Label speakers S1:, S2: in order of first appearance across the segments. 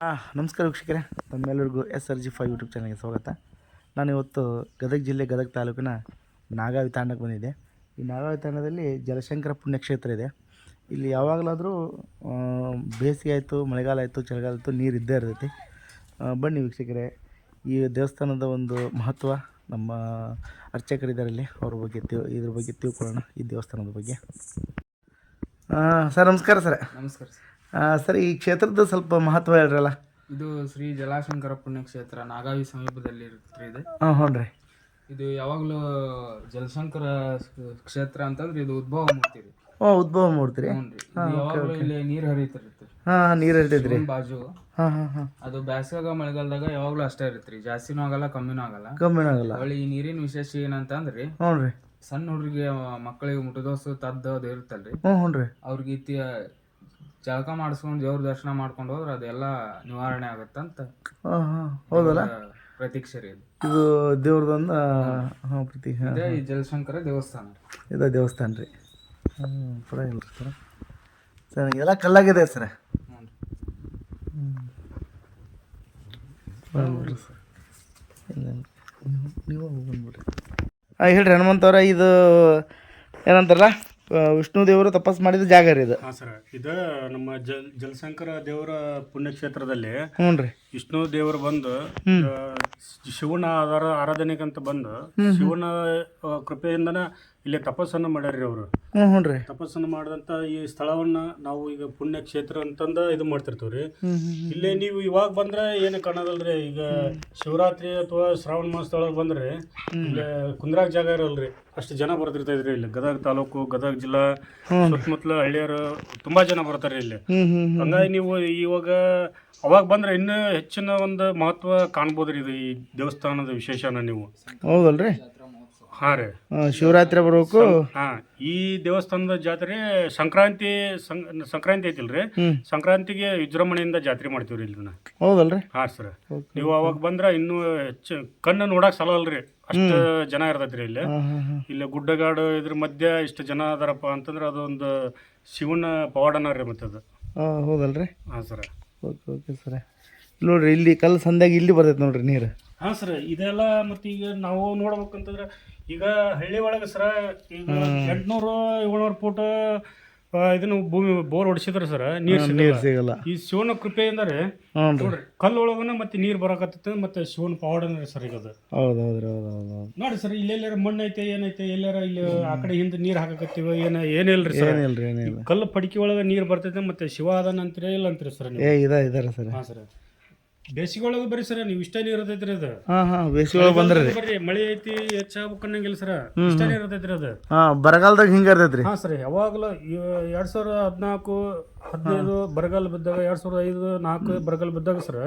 S1: ನಮಸ್ಕಾರ ವೀಕ್ಷಕರೇ. ತಮ್ಮೆಲ್ಲರಿಗೂ S R G five YouTube ಚಾನಲ್ಗೆ ಸ್ವಾಗತ. ನಾನು ಇವತ್ತು ಗದಗ ಜಿಲ್ಲೆ ಗದಗ ತಾಲೂಕಿನ ನಾಗಾವಿ ತಾಂಡಕ್ಕೆ ಬಂದಿದ್ದೆ. ಈ ನಾಗಾವಿ ತಾಂಡದಲ್ಲಿ ಜಲಶಂಕರ ಪುಣ್ಯಕ್ಷೇತ್ರ ಇದೆ. ಇಲ್ಲಿ ಯಾವಾಗಲಾದರೂ ಬೇಸಿಗೆ ಆಯಿತು, ಮಳೆಗಾಲ ಆಯಿತು, ಚಳಿಗಾಲ ಆಯಿತು, ನೀರು ಇದ್ದೇ ಇರ್ತೈತಿ. ಬನ್ನಿ ವೀಕ್ಷಕರೇ, ಈ ದೇವಸ್ಥಾನದ ಒಂದು ಮಹತ್ವ ನಮ್ಮ ಅರ್ಚಕರಿದ್ದಾರೆ ಇಲ್ಲಿ. ಅವ್ರ ಬಗ್ಗೆ ತಿ ಇದ್ರ ಬಗ್ಗೆ ತಿಳ್ಕೊಳ್ಳೋಣ ಈ ದೇವಸ್ಥಾನದ ಬಗ್ಗೆ. ಸರ್, ನಮಸ್ಕಾರ ಸರ್.
S2: ನಮಸ್ಕಾರ ಸರ್
S1: ಸರಿ ಈ ಕ್ಷೇತ್ರದ ಸ್ವಲ್ಪ ಮಹತ್ವ ಹೇಳ್ರಲ್ಲ?
S2: ಇದು ಶ್ರೀ ಜಲಾಶಂಕರ ಪುಣ್ಯಕ್ಷೇತ್ರ ನಾಗಾವಿ ಸಮೀಪದಲ್ಲಿ ಇರುತ್ತೆ ಇದು.
S1: ಹಾಂ ಹ್ಞೂ ರೀ.
S2: ಇದು ಯಾವಾಗಲೂ ಜಲಶಂಕರ ಕ್ಷೇತ್ರ ಅಂತಂದ್ರೆ ಇದು ಉದ್ಭವ ಮೂರ್ತಿ ರೀ.
S1: ಓ ಉದ್ಭವ ಮೂರ್ತಿ ರೀ?
S2: ಇದು ಯಾವಾಗಲೂ ಇಲ್ಲಿ ನೀರು ಹರಿತಿರುತ್ತೆ.
S1: ಹಾಂ ನೀರು ರೀ
S2: ಬಾಜು.
S1: ಹಾಂ ಹಾಂ ಹಾಂ.
S2: ಅದು ಬೇಸಿಗೆಗ ಮಳೆಗಾಲದಾಗ ಯಾವಾಗಲೂ ಅಷ್ಟೇ ಇರುತ್ತೆ ರೀ ಜಾಸ್ತಿನೂ ಆಗಲ್ಲ ಕಮ್ಮಿನೂ ಆಗಲ್ಲ.
S1: ಕಮ್ಮಿ ಆಗಲ್ಲ.
S2: ಹೊಳ್ಳಿ ಈ ನೀರಿನ ವಿಶೇಷ ಏನಂತಂದ್ರಿ
S1: ಹ್ಞೂ ರೀ.
S2: ಸಣ್ಣ ಹುಡುಗರಿಗೆ ಮಕ್ಕಳಿಗೆ ಮುಟ್ಟದೋಸು ತದ್ದು ಅದು ಇರುತ್ತಲ್ರಿ.
S1: ಹ್ಞೂ ಹ್ಞೂ ರೀ.
S2: ಅವ್ರಿಗೆ ಜಳಕ ಮಾಡಿಸ್ಕೊಂಡು ದೇವ್ರ ದರ್ಶನ ಮಾಡ್ಕೊಂಡು ಹೋದ್ರೆ ಅದೆಲ್ಲ ನಿವಾರಣೆ ಆಗುತ್ತೆ
S1: ಹಾಂ ಹಾಂ. ಹೌದಲ್ಲ?
S2: ಪ್ರತೀಕ್ಷೆ ರೀ ಇದು
S1: ಇದು ದೇವ್ರದೊಂದು ಹಾಂ ಪ್ರತಿ ಹಾಂ
S2: ಇದೇ ಈ ಜಲಶಂಕರ ದೇವಸ್ಥಾನ
S1: ಇದು ದೇವಸ್ಥಾನ ರೀ. ಹ್ಞೂ ಪರವಾಗಿಲ್ಲ ಸರ್ ಸರ್ ಎಲ್ಲ ಕಲ್ಲಾಗಿದೆ ಸರ್.
S2: ಹ್ಞೂ ರೀ.
S1: ಬರ್ಬಿಡ್ರಿ ಸರ್. ಇಲ್ಲ. ನೀವು- ಬಂದ್ಬಿಡ್ರಿ. ಹಾಂ ಹೇಳ್ರಿ ಹನುಮಂತವ್ರ ಇದು ಏನಂತಾರಲ್ಲ? ವಿಷ್ಣು ದೇವರು ತಪಸ್ ಮಾಡಿದ ಜಾಗ ರೀ ಇದು
S3: ಹಾಂ ಸರ್ ಇದು ನಮ್ಮ ಜಲ್ ಜಲಶಂಕರ ದೇವರ ಪುಣ್ಯಕ್ಷೇತ್ರದಲ್ಲಿ
S1: ಹ್ಞೂ ರೀ
S3: ವಿಷ್ಣು ದೇವರು ಬಂದು ಆ, ಶಿವನ ಆಧಾರ ಆರಾಧನೆಗಂತ ಬಂದು ಶಿವನ ಆ, ಕೃಪೆಯಿಂದನ ಇಲ್ಲಿ ತಪಸ್ಸನ್ನು ಮಾಡ್ಯಾರ್ರಿ ಅವರು.
S1: ಹ್ಞೂ ಹ್ಞೂ ರೀ.
S3: ತಪಸ್ಸನ್ನು ಮಾಡಿದಂತ ಈ ಸ್ಥಳವನ್ನ ನಾವು ಈಗ ಪುಣ್ಯ ಕ್ಷೇತ್ರ ಅಂತಂದ ಇದು ಮಾಡ್ತಿರ್ತೇವ್ರಿ.
S1: ಹ್ಞೂ
S3: ಇಲ್ಲೇ ನೀವು ಇವಾಗ ಬಂದ್ರೆ ಏನು ಕಾಣೋದಲ್ರಿ ಈಗ ಶಿವರಾತ್ರಿ ಅಥವಾ ಶ್ರಾವಣ ಮಾಸದೊಳಗೆ ಬಂದ್ರೆ ಇಲ್ಲಿ ಕುಂದ್ರಾಗ ಜಾಗ ಇರಲ್ರಿ. ಅಷ್ಟು ಜನ ಬರ್ತಿರ್ತೈತ್ರಿ ಇಲ್ಲಿ. ಗದಗ ತಾಲೂಕು ಗದಗ ಜಿಲ್ಲಾ ಸುತ್ತಮುತ್ತಲ ಹಳ್ಳಿಯರು ತುಂಬಾ ಜನ ಬರ್ತಾರೆ ಇಲ್ಲಿ.
S1: ಹ್ಞೂ ಹ್ಞೂ ಹ್ಞೂ
S3: ಹಂಗಾಗಿ ನೀವು ಇವಾಗ ಅವಾಗ ಬಂದ್ರೆ ಇನ್ನೂ ಹೆಚ್ಚಿನ ಒಂದು ಮಹತ್ವ ಕಾಣ್ಬೋದ್ರಿ ಇದು ಈ ದೇವಸ್ಥಾನದ ವಿಶೇಷನ ನೀವು?
S1: ಹೌದಲ್ರಿ?
S3: ಹಾ ರೀ.
S1: ಶಿವರಾತ್ರಿ ಬರಬೇಕು.
S3: ಹಾ ಈ ದೇವಸ್ಥಾನದ ಜಾತ್ರೆ ಸಂಕ್ರಾಂತಿ ಸಂಕ್ರಾಂತಿ ಐತಿಲ್ರಿ? ಸಂಕ್ರಾಂತಿಗೆ ವಿಜೃಂಭಣೆಯಿಂದ ಜಾತ್ರೆ ಮಾಡ್ತೀವ್ರಿ ಇಲ್ಲಿ
S1: ಹೌದಲ್ರಿ?
S3: ಹಾ ಸರ್. ನೀವು ಅವಾಗ ಬಂದ್ರ ಇನ್ನೂ ಹೆಚ್ಚು ಕಣ್ಣು ನೋಡಕ್ ಸಲ ಅಲ್ರಿ. ಅಷ್ಟು ಜನ ಇರ್ತೈತ್ರಿ ಇಲ್ಲಿ. ಇಲ್ಲಿ ಗುಡ್ಡಗಾಡು ಇದ್ರ ಮಧ್ಯ ಇಷ್ಟು ಜನ ಅದಾರಪ್ಪ ಅಂತಂದ್ರೆ ಅದೊಂದು ಶಿವನ ಪವಾಡನ ರೀ ಮತ್ತೆ ಅದು
S1: ಹಾಂ ಹೌದಲ್ರಿ?
S3: ಹಾ ಸರ್.
S1: Okay okay sir. ನೋಡ್ರಿ ಇಲ್ಲಿ ಕಲ್ಲು ಸಂದ್ಯಾಗ ಇಲ್ಲಿ ಬರ್ತೈತೆ ನೋಡ್ರಿ ನೀರು.
S3: ಹಾಂ ಸರ್ ಇದೆಲ್ಲ ಮತ್ತೆ ಈಗ ನಾವು ನೋಡ್ಬೇಕಂತಂದ್ರೆ ಈಗ ಹಳ್ಳಿ ಒಳಗೆ ಸರ ಈಗ ಎಂಟ್ನೂರು ಏಳ್ನೂರು ಫೂಟ್ ಇದನ್ನು ಭೂಮಿ ಬೋರ್ ಹೊಡಿಸಿದ್ರೆ ಸರ್ ನೀರು
S1: ನೀರು
S3: ಸಿಗಲ್ಲ. ಈ ಶಿವನ ಕೃಪೆ ರೀ
S1: ಹ್ಞೂ ಕಲ್ಲು
S3: ನೋಡ್ರಿ ಕಲ್ಲೊಳಗನ ಮತ್ತೆ ನೀರು ಬರಕತ್ತೈತೆ ಮತ್ತೆ ಶಿವನ ಪವಾಡನ ಅಂದ್ರೆ ಸರ್ ಈಗ ಅದು.
S1: ಹೌದು ಹೌದು ಹೌದು. ಹೌದು
S3: ನೋಡಿ ಸರ್ ಇಲ್ಲೆಲ್ಲಾರ ಮಣ್ಣು ಐತೆ ಏನೈತೆ ಎಲ್ಲಾರ ಇಲ್ಲಿ ಆ ಕಡೆ ಹಿಂದೆ ನೀರು ಹಾಕಕತ್ತೀವ ಏನ ಏನಿಲ್ರಿ ಸರ್.
S1: ಏನಿಲ್ಲ. ರೀ ಏನಿಲ್ಲ
S3: ಕಲ್ಲು ಪಡಿಕೆ ಒಳಗೆ ನೀರು ಬರ್ತೈತೆ ಮತ್ತೆ ಶಿವ ಅದಾನ ಅಂತೀರ ಇಲ್ಲ ಅಂತೀರಿ ಸರ್
S1: ಏ ಇದ ಇದಾರೆ ಸರ್.
S3: ಹಾಂ ಸರ್. ಬೇಸಿಗೆ ಒಳಗೆ ಬರ್ರಿ ಸರ್ ನೀವು ಇಷ್ಟ ನೀರು ಇರ್ತೈತ್ರಿ ಅದು.
S1: ಹಾ ಹಾಂ ಬೇಸಿಗೆ ಒಳಗೆ ಬಂದ್ರೆ.
S3: ಬರ್ರಿ ಮಳೆ ಐತಿ ಹೆಚ್ಚಾಗ್ಬೇಕು ಅನ್ನಂಗಿಲ್ಲ ಸರ್. ಇಷ್ಟ ನೀರು ಇರ್ತೈತ್ರಿ ಅದು.
S1: ಹಾಂ ಬರಗಾಲದಾಗ ಹಿಂಗೆ ಇರ್ತೈತ್ರಿ.
S3: ಹಾಂ ಸರ್ ಯಾವಾಗಲೂ ಎರಡ್ ಸಾವಿರದ ಹದಿನಾಲ್ಕು ಹದಿನೈದು ಬರಗಾಲ ಬಿದ್ದಾಗ ಎರಡ್ ಸಾವಿರದ ಐದು ನಾಲ್ಕು ಬರಗಾಲ ಬಿದ್ದಾಗ ಸರ್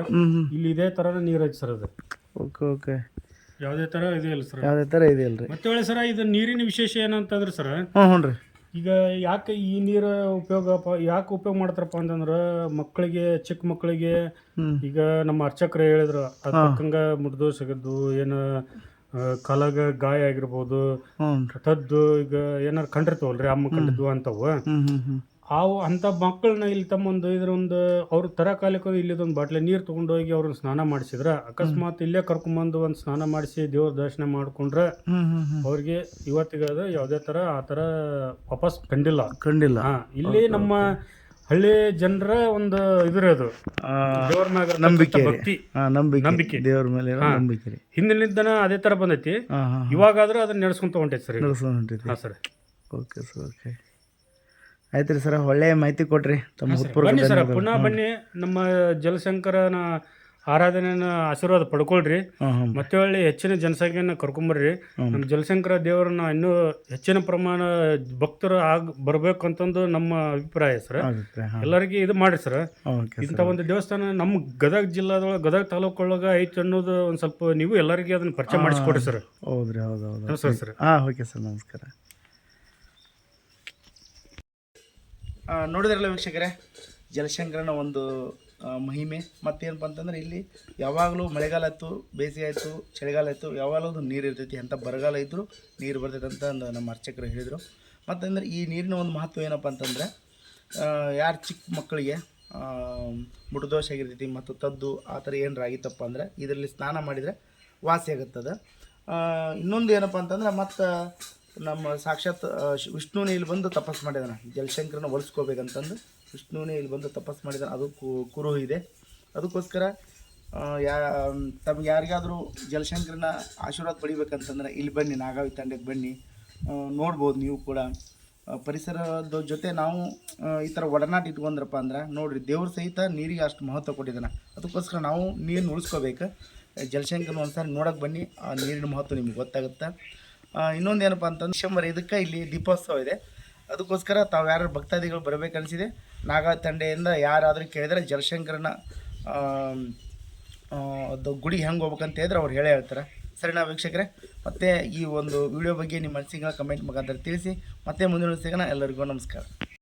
S3: ಇಲ್ಲಿ ಇದೇ ತರನೇ ನೀರು ಐತಿ ಸರ್ ಅದು.
S1: Okay okay.
S3: ಯಾವುದೇ ತರ ಇದೆ ಇಲ್ಲ ಸರ್.
S1: ಯಾವುದೇ ತರ ಇದೆಯಲ್ಲ ರೀ.
S3: ಮತ್ತೆ ಒಳ್ಳೆ ಸರ್ ಇದು ನೀರಿನ ವಿಶೇಷ ಏನಂತಂದ್ರೆ ಸರ್
S1: ಹ್ಞೂ ಹ್ಞೂ ರೀ.
S3: ಈಗ ಯಾಕೆ ಈ ನೀರು ಉಪಯೋಗ ಯಾಕೆ ಉಪಯೋಗ ಮಾಡ್ತಾರಪ್ಪ ಅಂತಂದ್ರೆ ಮಕ್ಕಳಿಗೆ ಚಿಕ್ಕ ಮಕ್ಕಳಿಗೆ ಈಗ ನಮ್ಮ ಅರ್ಚಕರು ಹೇಳಿದ್ರು ಅದಕ್ಕಂಗ ತಕ್ಕಂಗ ಮುಡ್ದು ಸಿಗದ್ದು ಏನು ಆ, ಕಾಲಾಗ ಗಾಯ ಆಗಿರ್ಬೋದು
S1: ಹ್ಞೂ
S3: ತದ್ದು ಈಗ ಏನಾರು ಕಂಡಿರ್ತಾವಲ್ರಿ ಅಮ್ಮ ಕಂಡಿದ್ವು ಅಂತವು.
S1: ಹ್ಞೂ ಹ್ಞೂ ಹ್ಞೂ
S3: ಅವು ಅಂಥ ಮಕ್ಕಳನ್ನ ಇಲ್ಲಿ ತಮ್ಮೊಂದು ಇದ್ರೊಂದು ಒಂದು ಅವ್ರ ತರ ಕಾಲಕ್ಕೆ ಇಲ್ಲಿದೊಂದು ಬಾಟ್ಲೆ ನೀರು ತೊಗೊಂಡೋಗಿ ಅವ್ರನ್ನ ಸ್ನಾನ ಮಾಡಿಸಿದ್ರ. ಅಕಸ್ಮಾತ್ ಇಲ್ಲೇ ಕರ್ಕೊಂಬಂದು ಒಂದು ಸ್ನಾನ ಮಾಡಿಸಿ ದೇವ್ರ ದರ್ಶನ ಮಾಡಿಕೊಂಡ್ರೆ ಅವ್ರಿಗೆ ಇವತ್ತಿಗೆ ಅದು ಯಾವುದೇ ತರ ಆ ಥರ ವಾಪಸ್ ಕಂಡಿಲ್ಲ.
S1: ಕಂಡಿಲ್ಲ.
S3: ಇಲ್ಲಿ ನಮ್ಮ ಹಳ್ಳಿ ಜನರ ಒಂದು ಇದ್ರದು
S1: ಆ,
S3: ದೇವ್ರ ಮ್ಯಾಗ
S1: ನಂಬಿಕೆ
S3: ಭಕ್ತಿ.
S1: ನಂಬಿಕೆ. ದೇವ್ರ ಮೇಲೆ ನಂಬಿಕೆ
S3: ಹಿಂದಿನಿಂದನ ಅದೇ ತರ ಬಂದೈತಿ. ಇವಾಗಾದ್ರೂ ಅದನ್ನ ನಡೆಸ್ಕೊಂತ ಹೊಂಟೈತಿ ಸರ್
S1: ನಡೆಸ್ಕೊಂಡು ಹೊಂಟೈತಿ.
S3: ಹಾ ಸರ್.
S1: Okay sir okay. ಆಯ್ತು ರೀ ಸರ್ ಒಳ್ಳೆ ಮಾಹಿತಿ ಕೊಟ್ರಿ. ತಮ್ಮ
S3: ಬನ್ನಿ ಸರ್ ಪುನಃ ಬನ್ನಿ ನಮ್ಮ ಜಲಶಂಕರನ ಆರಾಧನೆನ ಆಶೀರ್ವಾದ ಪಡ್ಕೊಳ್ರಿ.
S1: ಹಾಂ ಹಾಂ.
S3: ಮತ್ತೆ ಒಳ್ಳೆ ಹೆಚ್ಚಿನ ಜನಸಂಖ್ಯೆನ ಕರ್ಕೊಂಬರ್ರಿ. ನಮ್ಮ ಜಲಶಂಕರ ದೇವರನ್ನ ಇನ್ನೂ ಹೆಚ್ಚಿನ ಪ್ರಮಾಣ ಭಕ್ತರು ಆಗ್ ಬರ್ಬೇಕು ಅಂತಂದು ನಮ್ಮ ಅಭಿಪ್ರಾಯ ಸರ್.
S1: ಆಗುತ್ತೆ ಹಾಂ.
S3: ಎಲ್ಲರಿಗೆ ಇದು ಮಾಡ್ರಿ ಸರ್.
S1: ಇಂತ
S3: ಇಂಥ ಒಂದು ದೇವಸ್ಥಾನ ನಮ್ಮ ಗದಗ ಜಿಲ್ಲಾದೊಳಗೆ ಗದಗ ತಾಲೂಕೊಳಗೆ ಐತೆ ಅನ್ನೋದು ಒಂದು ಸ್ವಲ್ಪ ನೀವು ಎಲ್ಲರಿಗೆ ಅದನ್ನ ಪರಿಚಯ ಮಾಡಿಸ್ಕೊಡ್ರಿ ಸರ್.
S1: ಹೌದ್ರಿ ಹೌದು ಹೌದು.
S3: ನಮಸ್ಕಾರ ಸರ್.
S1: ಹಾಂ ಓಕೆ ಸರ್ ನಮಸ್ಕಾರ. ನೋಡಿದ್ರಲ್ಲ ವೀಕ್ಷಕರೇ? ಜಲಶಂಕರನ ಒಂದು ಮಹಿಮೆ. ಮತ್ತೇನಪ್ಪ ಅಂತಂದ್ರೆ ಇಲ್ಲಿ ಯಾವಾಗಲೂ ಮಳೆಗಾಲ ಆಯ್ತು ಬೇಸಿಗೆ ಆಯಿತು, ಚಳಿಗಾಲ ಆಯಿತು ಯಾವಾಗಲೂ ನೀರು ಇರ್ತೈತಿ. ಅಂತ ಬರಗಾಲ ಇದ್ದರೂ ನೀರು ಬರ್ತೈತೆ ಅಂತ ನಮ್ಮ ಅರ್ಚಕರು ಹೇಳಿದರು. ಮತ್ತಂದ್ರೆ ಈ ನೀರಿನ ಒಂದು ಮಹತ್ವ ಏನಪ್ಪ ಅಂತಂದರೆ ಯಾರು ಚಿಕ್ಕ ಮಕ್ಕಳಿಗೆ ಮುಟುದೋಷ ಆಗಿರ್ತೈತಿ ಮತ್ತು ತದ್ದು ಆ ಥರ ಏನಾರ ಆಗಿತ್ತಪ್ಪ ಅಂದ್ರೆ ಇದರಲ್ಲಿ ಸ್ನಾನ ಮಾಡಿದರೆ ವಾಸಿ ಆಗುತ್ತದೆ. ಇನ್ನೊಂದು ಏನಪ್ಪ ಅಂತಂದ್ರೆ ಮತ್ತು ನಮ್ಮ ಸಾಕ್ಷಾತ್ ವಿಷ್ಣುನೇ ಇಲ್ಲಿ ಬಂದು ತಪಸ್ ಮಾಡಿದಾನೆ. ಜಲಶಂಕರನ ಒಲಿಸ್ಕೋಬೇಕಂತಂದು ವಿಷ್ಣುವೇ ಇಲ್ಲಿ ಬಂದು ತಪಸ್ ಮಾಡಿದಾನೆ. ಅದು ಕುರು ಇದೆ. ಅದಕ್ಕೋಸ್ಕರ ಯಾ, ತಮ್ಗೆ ಯಾರಿಗಾದರೂ ಜಲಶಂಕರನ ಆಶೀರ್ವಾದ ಪಡಿಬೇಕಂತಂದ್ರೆ ಇಲ್ಲಿ ಬನ್ನಿ, ನಾಗಾವಿ ತಂಡಕ್ಕೆ ಬನ್ನಿ. ನೋಡ್ಬೋದು ನೀವು ಕೂಡ. ಪರಿಸರದ ಜೊತೆ ನಾವು ಈ ಥರ ಒಡನಾಟ ಇಟ್ಕೊಂಡ್ರಪ್ಪ ಅಂದ್ರೆ, ನೋಡಿರಿ, ದೇವ್ರ ಸಹಿತ ನೀರಿಗೆ ಅಷ್ಟು ಮಹತ್ವ ಕೊಟ್ಟಿದ್ದಾನೆ ಅದಕ್ಕೋಸ್ಕರ ನಾವು ನೀರನ್ನ ಉಳಿಸ್ಕೋಬೇಕು. ಜಲಶಂಕರನ ಒಂದ್ಸಾರಿ ನೋಡೋಕೆ ಬನ್ನಿ. ಆ ನೀರಿನ ಮಹತ್ವ ನಿಮ್ಗೆ ಗೊತ್ತಾಗುತ್ತೆ? ಇನ್ನೊಂದು ಏನಪ್ಪ ಅಂತಂದ್ರೆ ಡಿಸೆಂಬರ್ ಇದಕ್ಕೆ ಇಲ್ಲಿ ದೀಪೋತ್ಸವ ಇದೆ. ಅದಕ್ಕೋಸ್ಕರ ತಾವು ಯಾರು ಭಕ್ತಾದಿಗಳು ಬರಬೇಕನ್ಸಿದೆ ನಾಗಾ ತಂಡೆಯಿಂದ ಯಾರಾದರೂ ಕೇಳಿದರೆ ಜಲಶಂಕರನ ಅದು ಗುಡಿ ಹೆಂಗೆ ಹೋಗ್ಬೇಕಂತ ಹೇಳಿದ್ರೆ ಅವ್ರು ಹೇಳೇ ಹೇಳ್ತಾರೆ. ಸರಿನಾ ವೀಕ್ಷಕರೇ? ಮತ್ತು ಈ ಒಂದು ವಿಡಿಯೋ ಬಗ್ಗೆ ನಿಮ್ಮ ಮನಸ್ಸಿಗೆ ಕಮೆಂಟ್ ಮುಖಾಂತರ ತಿಳಿಸಿ. ಮತ್ತೆ ಮುಂದಿನ ಸಿಗೋಣ ಎಲ್ಲರಿಗೂ ನಮಸ್ಕಾರ.